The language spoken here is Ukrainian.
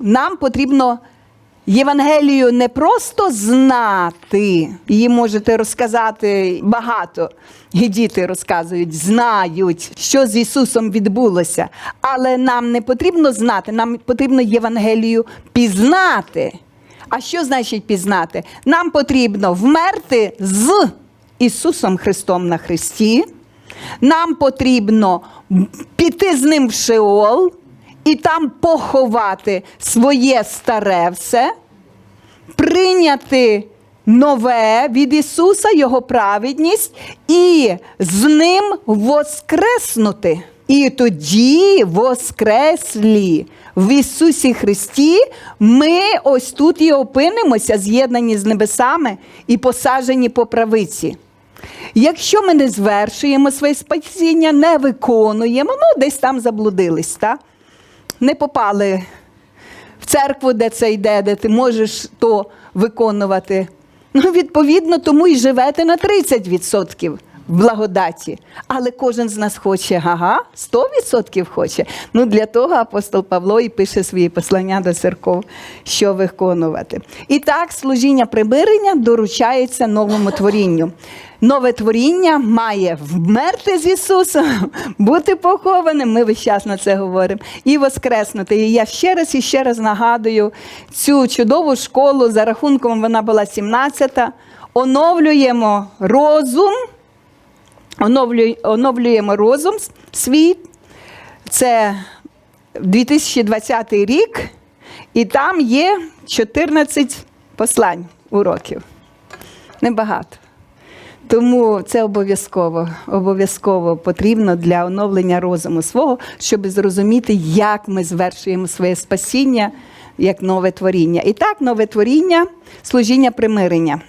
нам потрібно Євангелію не просто знати, її можете розказати багато. І діти розказують, знають, що з Ісусом відбулося. Але нам не потрібно знати, нам потрібно Євангелію пізнати. А що значить пізнати? Нам потрібно вмерти з Ісусом Христом на Христі. Нам потрібно піти з ним в Шеол і там поховати своє старе все, прийняти нове від Ісуса, Його праведність, і з ним воскреснути. І тоді воскреслі в Ісусі Христі ми ось тут і опинимося, з'єднані з небесами і посаджені по правиці. Якщо ми не звершуємо своє спасіння, не виконуємо, ну десь там заблудились, та? Не попали в церкву, де це йде, де ти можеш то виконувати. Ну, відповідно, тому і живете на 30% в благодаті. Але кожен з нас хоче, ага, 100% хоче. Ну, для того апостол Павло і пише свої послання до церков, що виконувати. І так, служіння примирення доручається новому творінню. Нове творіння має вмерти з Ісусом, бути похованим. Ми весь час на це говоримо, і воскреснути. І я ще раз і ще раз нагадую цю чудову школу. За рахунком вона була 17-та. Оновлюємо розум, оновлюємо розум свій. Це 2020 рік, і там є 14 послань уроків. Небагато. Тому це обов'язково, обов'язково потрібно для оновлення розуму свого, щоб зрозуміти, як ми звершуємо своє спасіння як нове творіння. І так, нове творіння служіння примирення.